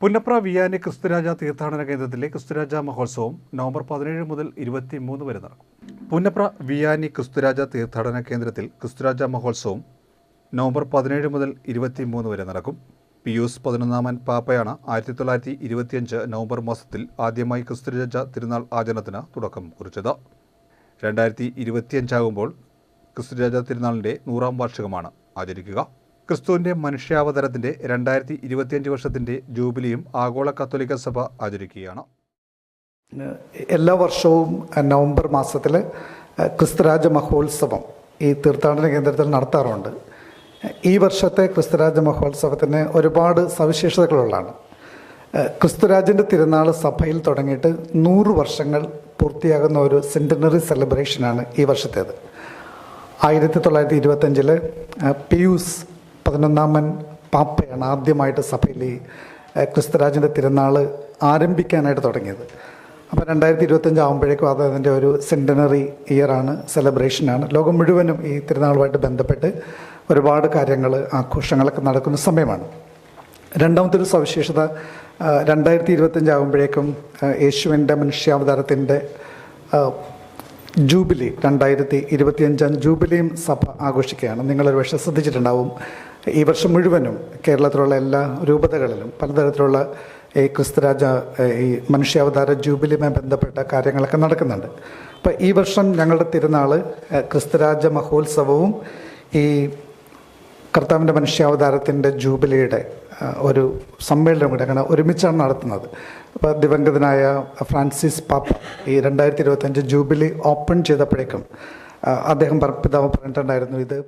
Punnapra Vianney ക്രിസ്തുരാജ തീർത്ഥാടന കേന്ദ്രത്തിലെ ക്രിസ്തുരാജ മഹോത്സവം നവംബർ പതിനേഴ് മുതൽ ഇരുപത്തിമൂന്ന് വരെ നടക്കും. പുന്നപ്ര വിയാനി ക്രിസ്തുരാജ തീർത്ഥാടന കേന്ദ്രത്തിൽ ക്രിസ്തുരാജ മഹോത്സവം നവംബർ പതിനേഴ് മുതൽ ഇരുപത്തിമൂന്ന് വരെ നടക്കും. പിയൂസ് പതിനൊന്നാമൻ പാപ്പയാണ് ആയിരത്തി തൊള്ളായിരത്തി ഇരുപത്തിയഞ്ച് നവംബർ മാസത്തിൽ ആദ്യമായി ക്രിസ്തുരാജ തിരുനാൾ ആചരണത്തിന് തുടക്കം കുറിച്ചത്. രണ്ടായിരത്തി ഇരുപത്തിയഞ്ചാകുമ്പോൾ ക്രിസ്തുരാജ തിരുനാളിന്റെ നൂറാം വാർഷികമാണ് ആചരിക്കുക. ക്രിസ്തുവിന്റെ മനുഷ്യാവതരത്തിന്റെ രണ്ടായിരത്തി ഇരുപത്തിയഞ്ച് വർഷത്തിന്റെ ജൂബിലിയും ആഗോള കത്തോലിക്ക സഭ ആചരിക്കുകയാണ്. എല്ലാ വർഷവും നവംബർ മാസത്തിൽ ക്രിസ്തുരാജ മഹോത്സവം ഈ തീർത്ഥാടന കേന്ദ്രത്തിൽ നടത്താറുണ്ട്. ഈ വർഷത്തെ ക്രിസ്തുരാജ മഹോത്സവത്തിന് ഒരുപാട് സവിശേഷതകളുള്ളതാണ്. ക്രിസ്തുരാജന്റെ തിരുനാൾ സഭയിൽ തുടങ്ങിയിട്ട് നൂറ് വർഷങ്ങൾ പൂർത്തിയാകുന്ന ഒരു സെന്റിനറി സെലിബ്രേഷനാണ് ഈ വർഷത്തേത്. ആയിരത്തി തൊള്ളായിരത്തി ഇരുപത്തഞ്ചിൽ പിയൂസ് പതിനൊന്നാമൻ പാപ്പയാണ് ആദ്യമായിട്ട് സഭയിൽ ഈ ക്രിസ്തുരാജിന്റെ തിരുനാൾ ആരംഭിക്കാനായിട്ട് തുടങ്ങിയത്. അപ്പോൾ രണ്ടായിരത്തി ഇരുപത്തഞ്ച് ആകുമ്പോഴേക്കും അത് അതിന്റെ ഒരു സെന്റനറി ഇയറാണ് സെലിബ്രേഷനാണ് ലോകം മുഴുവനും ഈ തിരുനാളുമായിട്ട് ബന്ധപ്പെട്ട് ഒരുപാട് കാര്യങ്ങൾ ആഘോഷങ്ങളൊക്കെ നടക്കുന്ന സമയമാണ്. രണ്ടാമത്തെ ഒരു സവിശേഷത രണ്ടായിരത്തി ഇരുപത്തഞ്ച് ആകുമ്പോഴേക്കും ആ, യേശുവിന്റെ മനുഷ്യാവതാരത്തിന്റെ ജൂബിലി രണ്ടായിരത്തി ഇരുപത്തിയഞ്ചാം ജൂബിലിയും സഭ ആഘോഷിക്കുകയാണ്. നിങ്ങളൊരു പക്ഷേ ശ്രദ്ധിച്ചിട്ടുണ്ടാവും. ഈ വർഷം മുഴുവനും കേരളത്തിലുള്ള എല്ലാ രൂപതകളിലും പലതരത്തിലുള്ള ഈ ക്രിസ്തുരാജ ഈ മനുഷ്യാവതാര ജൂബിലിയുമായി ബന്ധപ്പെട്ട കാര്യങ്ങളൊക്കെ നടക്കുന്നുണ്ട്. അപ്പോൾ ഈ വർഷം ഞങ്ങളുടെ തിരുനാൾ ക്രിസ്തുരാജ മഹോത്സവവും ഈ കർത്താവിന്റെ മനുഷ്യാവതാരത്തിന്റെ ജൂബിലിയുടെ ഒരു സമ്മേളനം കൂടെ അങ്ങനെ ഒരുമിച്ചാണ് നടത്തുന്നത്. അപ്പോൾ ദിവംഗതനായ ഫ്രാൻസിസ് പാപ്പ ഈ രണ്ടായിരത്തി ഇരുപത്തഞ്ച് ജൂബിലി ഓപ്പൺ ചെയ്തപ്പോഴേക്കും അദ്ദേഹം പിതാവ് പറഞ്ഞിട്ടുണ്ടായിരുന്നു ഇത്